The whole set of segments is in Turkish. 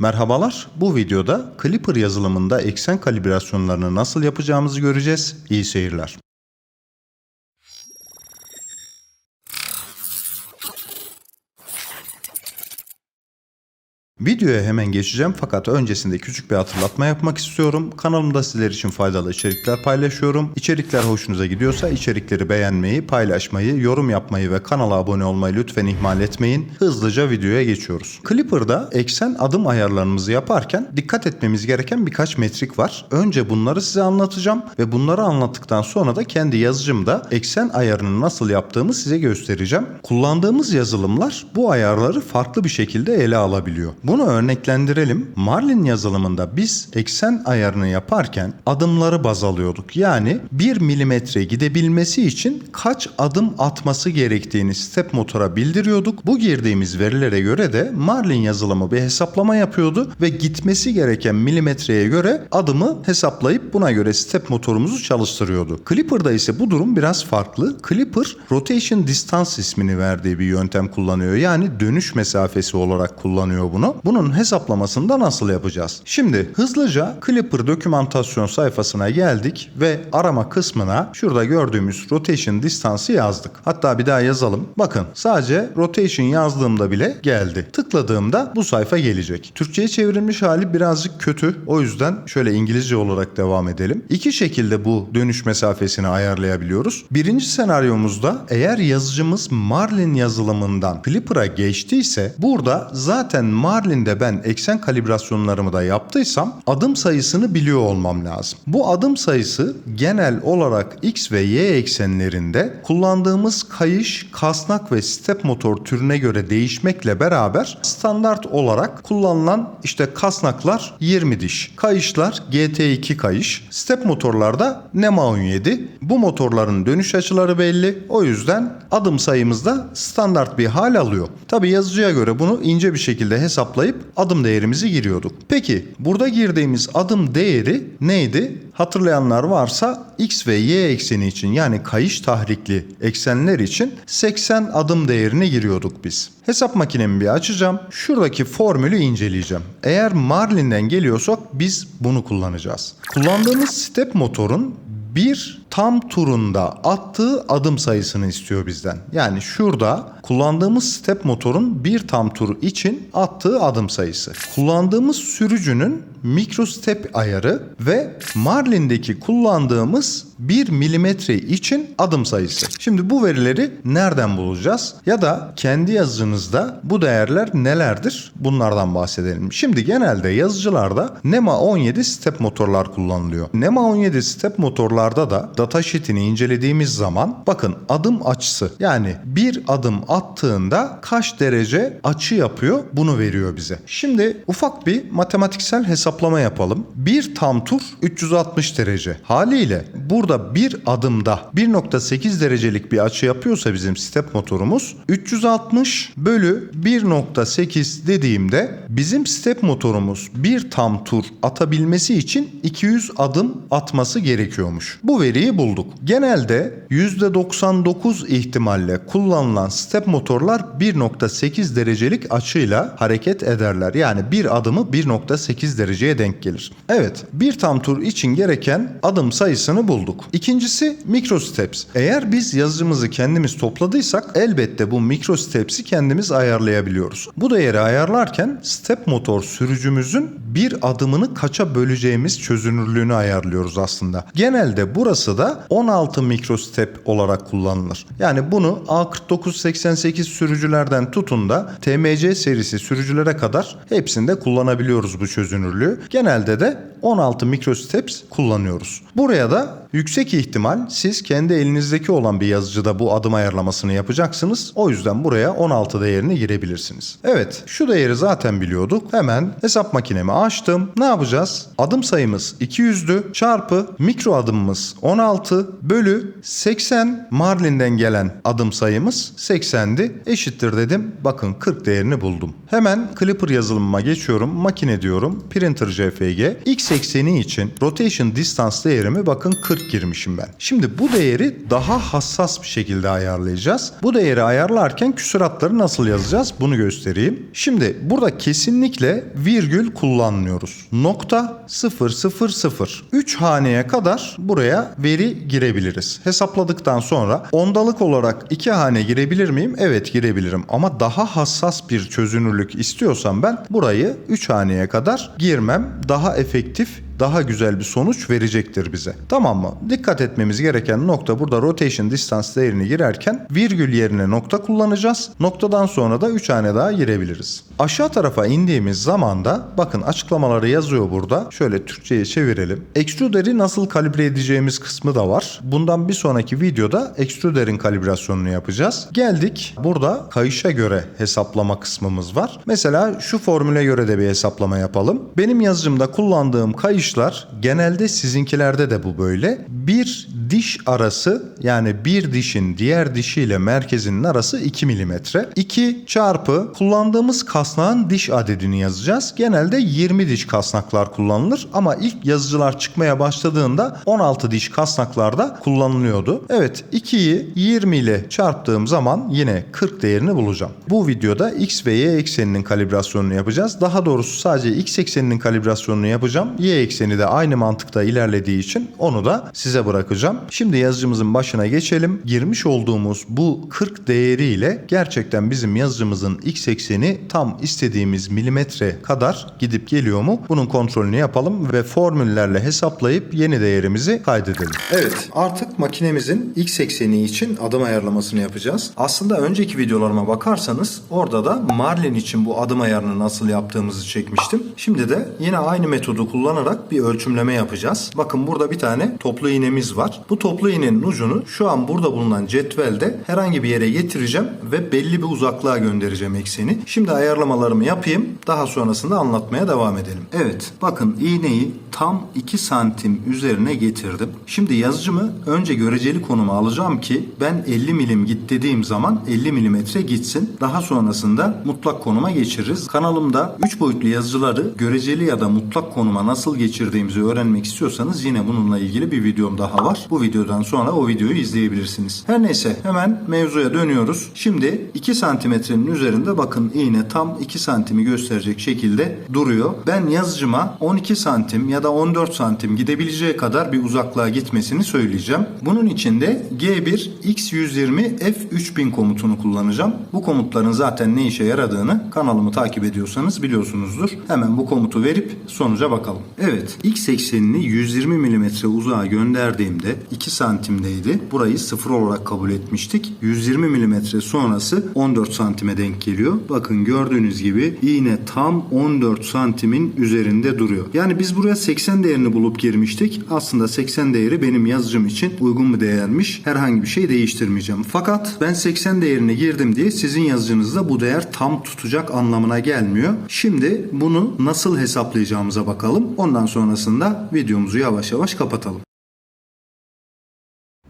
Merhabalar, bu videoda Clipper yazılımında eksen kalibrasyonlarını nasıl yapacağımızı göreceğiz. İyi seyirler. Videoya hemen geçeceğim fakat öncesinde küçük bir hatırlatma yapmak istiyorum. Kanalımda sizler için faydalı içerikler paylaşıyorum. İçerikler hoşunuza gidiyorsa içerikleri beğenmeyi, paylaşmayı, yorum yapmayı ve kanala abone olmayı lütfen ihmal etmeyin. Hızlıca videoya geçiyoruz. Clipper'da eksen adım ayarlarımızı yaparken dikkat etmemiz gereken birkaç metrik var. Önce bunları size anlatacağım ve bunları anlattıktan sonra da kendi yazıcımda eksen ayarını nasıl yaptığımı size göstereceğim. Kullandığımız yazılımlar bu ayarları farklı bir şekilde ele alabiliyor. Bunu örneklendirelim. Marlin yazılımında biz eksen ayarını yaparken adımları baz alıyorduk. Yani 1 milimetre gidebilmesi için kaç adım atması gerektiğini step motora bildiriyorduk. Bu girdiğimiz verilere göre de Marlin yazılımı bir hesaplama yapıyordu ve gitmesi gereken milimetreye göre adımı hesaplayıp buna göre step motorumuzu çalıştırıyordu. Clipper'da ise bu durum biraz farklı. Clipper Rotation Distance ismini verdiği bir yöntem kullanıyor. Yani dönüş mesafesi olarak kullanıyor bunu. Bunun hesaplamasını da nasıl yapacağız? Şimdi hızlıca Clipper dokümantasyon sayfasına geldik ve arama kısmına şurada gördüğümüz rotation distance'ı yazdık. Hatta bir daha yazalım. Bakın sadece rotation yazdığımda bile geldi. Tıkladığımda bu sayfa gelecek. Türkçe'ye çevrilmiş hali birazcık kötü. O yüzden şöyle İngilizce olarak devam edelim. İki şekilde bu dönüş mesafesini ayarlayabiliyoruz. Birinci senaryomuzda eğer yazıcımız Marlin yazılımından Clipper'a geçtiyse burada zaten Marlin'de ben eksen kalibrasyonlarımı da yaptıysam adım sayısını biliyor olmam lazım. Bu adım sayısı genel olarak X ve Y eksenlerinde kullandığımız kayış, kasnak ve step motor türüne göre değişmekle beraber standart olarak kullanılan işte kasnaklar 20 diş, kayışlar GT2 kayış, step motorlarda NEMA 17. Bu motorların dönüş açıları belli. O yüzden adım sayımız da standart bir hal alıyor. Tabi yazıcıya göre bunu ince bir şekilde hesaplayıp adım değerimizi giriyorduk. Peki burada girdiğimiz adım değeri neydi? Hatırlayanlar varsa X ve Y ekseni için yani kayış tahrikli eksenler için 80 adım değerini giriyorduk biz. Hesap makinemi bir açacağım. Şuradaki formülü inceleyeceğim. Eğer Marlin'den geliyorsak biz bunu kullanacağız. Kullandığımız step motorun bir tam turunda attığı adım sayısını istiyor bizden. Yani şurada kullandığımız step motorun bir tam tur için attığı adım sayısı. Kullandığımız sürücünün mikro step ayarı ve Marlin'deki kullandığımız 1 milimetre için adım sayısı. Şimdi bu verileri nereden bulacağız? Ya da kendi yazınızda bu değerler nelerdir? Bunlardan bahsedelim. Şimdi genelde yazıcılarda NEMA 17 step motorlar kullanılıyor. NEMA 17 step motorlarda da datasheet'ini incelediğimiz zaman bakın adım açısı yani bir adım attığında kaç derece açı yapıyor bunu veriyor bize. Şimdi ufak bir matematiksel hesaplama yapalım. Bir tam tur 360 derece. Haliyle burada bir adımda 1.8 derecelik bir açı yapıyorsa bizim step motorumuz 360 bölü 1.8 dediğimde bizim step motorumuz bir tam tur atabilmesi için 200 adım atması gerekiyormuş. Bu veriyi bulduk. Genelde %99 ihtimalle kullanılan step motorlar 1.8 derecelik açıyla hareket ederler. Yani bir adımı 1.8 dereceye denk gelir. Evet bir tam tur için gereken adım sayısını bulduk. İkincisi micro steps. Eğer biz yazıcımızı kendimiz topladıysak elbette bu micro steps'i kendimiz ayarlayabiliyoruz. Bu değeri ayarlarken step motor sürücümüzün bir adımını kaça böleceğimiz çözünürlüğünü ayarlıyoruz aslında. Genelde burası da 16 mikrostep olarak kullanılır. Yani bunu A4988 sürücülerden tutun da TMC serisi sürücülere kadar hepsinde kullanabiliyoruz bu çözünürlüğü. Genelde de 16 mikrosteps kullanıyoruz. Buraya da yüksek ihtimal siz kendi elinizdeki olan bir yazıcıda bu adım ayarlamasını yapacaksınız. O yüzden buraya 16 değerini girebilirsiniz. Evet şu değeri zaten biliyorduk. Hemen hesap makinemi açtım. Ne yapacağız? Adım sayımız 200'dü çarpı mikro adımımız 16 bölü 80 Marlin'den gelen adım sayımız 80'di. Eşittir dedim. Bakın 40 değerini buldum. Hemen Clipper yazılımıma geçiyorum. Makine diyorum. Printer JFG. X x ekseni için rotation distance değerimi bakın 40 girmişim ben. Şimdi bu değeri daha hassas bir şekilde ayarlayacağız. Bu değeri ayarlarken küsuratları nasıl yazacağız bunu göstereyim. Şimdi burada kesinlikle virgül kullanmıyoruz. Nokta 000 3 haneye kadar buraya veri girebiliriz. Hesapladıktan sonra ondalık olarak 2 hane girebilir miyim? Evet girebilirim ama daha hassas bir çözünürlük istiyorsam ben burayı 3 haneye kadar girmem daha efektif objectif. Daha güzel bir sonuç verecektir bize. Tamam mı? Dikkat etmemiz gereken nokta burada rotation distance değerini girerken virgül yerine nokta kullanacağız. Noktadan sonra da 3 hane daha girebiliriz. Aşağı tarafa indiğimiz zaman da bakın açıklamaları yazıyor burada. Şöyle Türkçe'ye çevirelim. Extruder'i nasıl kalibre edeceğimiz kısmı da var. Bundan bir sonraki videoda extruder'in kalibrasyonunu yapacağız. Geldik. Burada kayışa göre hesaplama kısmımız var. Mesela şu formüle göre de bir hesaplama yapalım. Benim yazıcımda kullandığım kayış dişler genelde sizinkilerde de bu böyle. Bir diş arası yani bir dişin diğer dişiyle merkezinin arası 2 mm. 2 çarpı kullandığımız kasnağın diş adedini yazacağız. Genelde 20 diş kasnaklar kullanılır ama ilk yazıcılar çıkmaya başladığında 16 diş kasnaklarda kullanılıyordu. Evet 2'yi 20 ile çarptığım zaman yine 40 değerini bulacağım. Bu videoda x ve y ekseninin kalibrasyonunu yapacağız. Daha doğrusu sadece x ekseninin kalibrasyonunu yapacağım. Y ekseni de aynı mantıkta ilerlediği için onu da size bırakacağım. Şimdi yazıcımızın başına geçelim. Girmiş olduğumuz bu 40 değeriyle gerçekten bizim yazıcımızın x ekseni tam istediğimiz milimetre kadar gidip geliyor mu? Bunun kontrolünü yapalım ve formüllerle hesaplayıp yeni değerimizi kaydedelim. Evet artık makinemizin x ekseni için adım ayarlamasını yapacağız. Aslında önceki videolarıma bakarsanız orada da Marlin için bu adım ayarını nasıl yaptığımızı çekmiştim. Şimdi de yine aynı metodu kullanarak bir ölçümleme yapacağız. Bakın burada bir tane toplu iğnemiz var. Bu toplu iğnenin ucunu şu an burada bulunan cetvelde herhangi bir yere getireceğim ve belli bir uzaklığa göndereceğim ekseni. Şimdi ayarlamalarımı yapayım. Daha sonrasında anlatmaya devam edelim. Evet bakın iğneyi tam 2 santim üzerine getirdim. Şimdi yazıcımı önce göreceli konuma alacağım ki ben 50 milim git dediğim zaman 50 milimetre gitsin. Daha sonrasında mutlak konuma geçiririz. Kanalımda 3 boyutlu yazıcıları göreceli ya da mutlak konuma nasıl geçirdiğimizi öğrenmek istiyorsanız yine bununla ilgili bir videom daha var. Bu videodan sonra o videoyu izleyebilirsiniz. Her neyse hemen mevzuya dönüyoruz. Şimdi 2 santimetrenin üzerinde bakın iğne tam 2 santimi gösterecek şekilde duruyor. Ben yazıcıma 12 santim ya da 14 santim gidebileceği kadar bir uzaklığa gitmesini söyleyeceğim. Bunun için de G1 X120 F3000 komutunu kullanacağım. Bu komutların zaten ne işe yaradığını kanalımı takip ediyorsanız biliyorsunuzdur. Hemen bu komutu verip sonuca bakalım. Evet X eksenini 120 mm uzağa gönderdiğimde 2 santimdeydi. Burayı sıfır olarak kabul etmiştik. 120 mm sonrası 14 santime denk geliyor. Bakın gördüğünüz gibi iğne tam 14 santimin üzerinde duruyor. Yani biz buraya 80 değerini bulup girmiştik. Aslında 80 değeri benim yazıcım için uygun bir değermiş. Herhangi bir şey değiştirmeyeceğim. Fakat ben 80 değerini girdim diye sizin yazıcınızda bu değer tam tutacak anlamına gelmiyor. Şimdi bunu nasıl hesaplayacağımıza bakalım. Ondan sonrasında videomuzu yavaş yavaş kapatalım.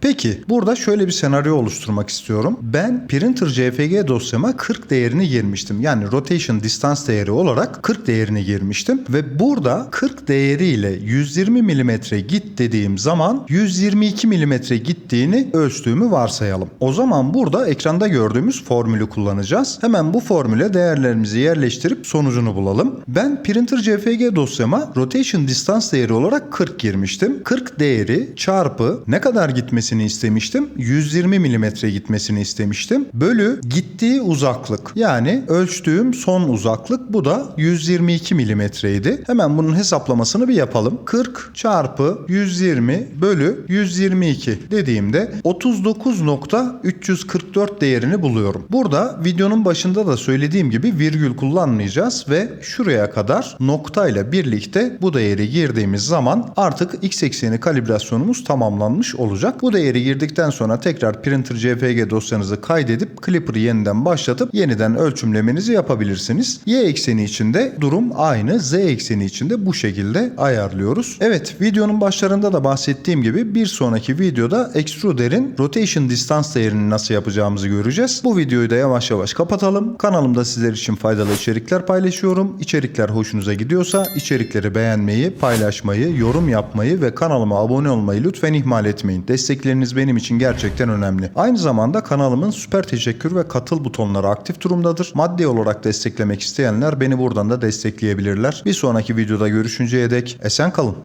Peki burada şöyle bir senaryo oluşturmak istiyorum. Ben printer JPG dosyama 40 değerini girmiştim. Yani rotation distance değeri olarak 40 değerini girmiştim. Ve burada 40 değeriyle 120 mm git dediğim zaman 122 mm gittiğini ölçtüğümü varsayalım. O zaman burada ekranda gördüğümüz formülü kullanacağız. Hemen bu formüle değerlerimizi yerleştirip sonucunu bulalım. Ben printer JPG dosyama rotation distance değeri olarak 40 girmiştim. 40 değeri çarpı ne kadar gitmesi gitmesini istemiştim. 120 milimetre gitmesini istemiştim. Bölü gittiği uzaklık. Yani ölçtüğüm son uzaklık bu da 122 milimetreydi. Hemen bunun hesaplamasını bir yapalım. 40 çarpı 120 bölü 122 dediğimde 39.344 değerini buluyorum. Burada videonun başında da söylediğim gibi virgül kullanmayacağız ve şuraya kadar noktayla birlikte bu değeri girdiğimiz zaman artık x ekseni kalibrasyonumuz tamamlanmış olacak. Bu değeri girdikten sonra tekrar printer JPG dosyanızı kaydedip Clipper'ı yeniden başlatıp yeniden ölçümlemenizi yapabilirsiniz. Y ekseni içinde durum aynı. Z ekseni içinde bu şekilde ayarlıyoruz. Evet videonun başlarında da bahsettiğim gibi bir sonraki videoda extruder'in rotation distance değerini nasıl yapacağımızı göreceğiz. Bu videoyu da yavaş yavaş kapatalım. Kanalımda sizler için faydalı içerikler paylaşıyorum. İçerikler hoşunuza gidiyorsa içerikleri beğenmeyi, paylaşmayı, yorum yapmayı ve kanalıma abone olmayı lütfen ihmal etmeyin. Destekleriniz benim için gerçekten önemli. Aynı zamanda kanalımın süper teşekkür ve katıl butonları aktif durumdadır. Maddi olarak desteklemek isteyenler beni buradan da destekleyebilirler. Bir sonraki videoda görüşünceye dek esen kalın.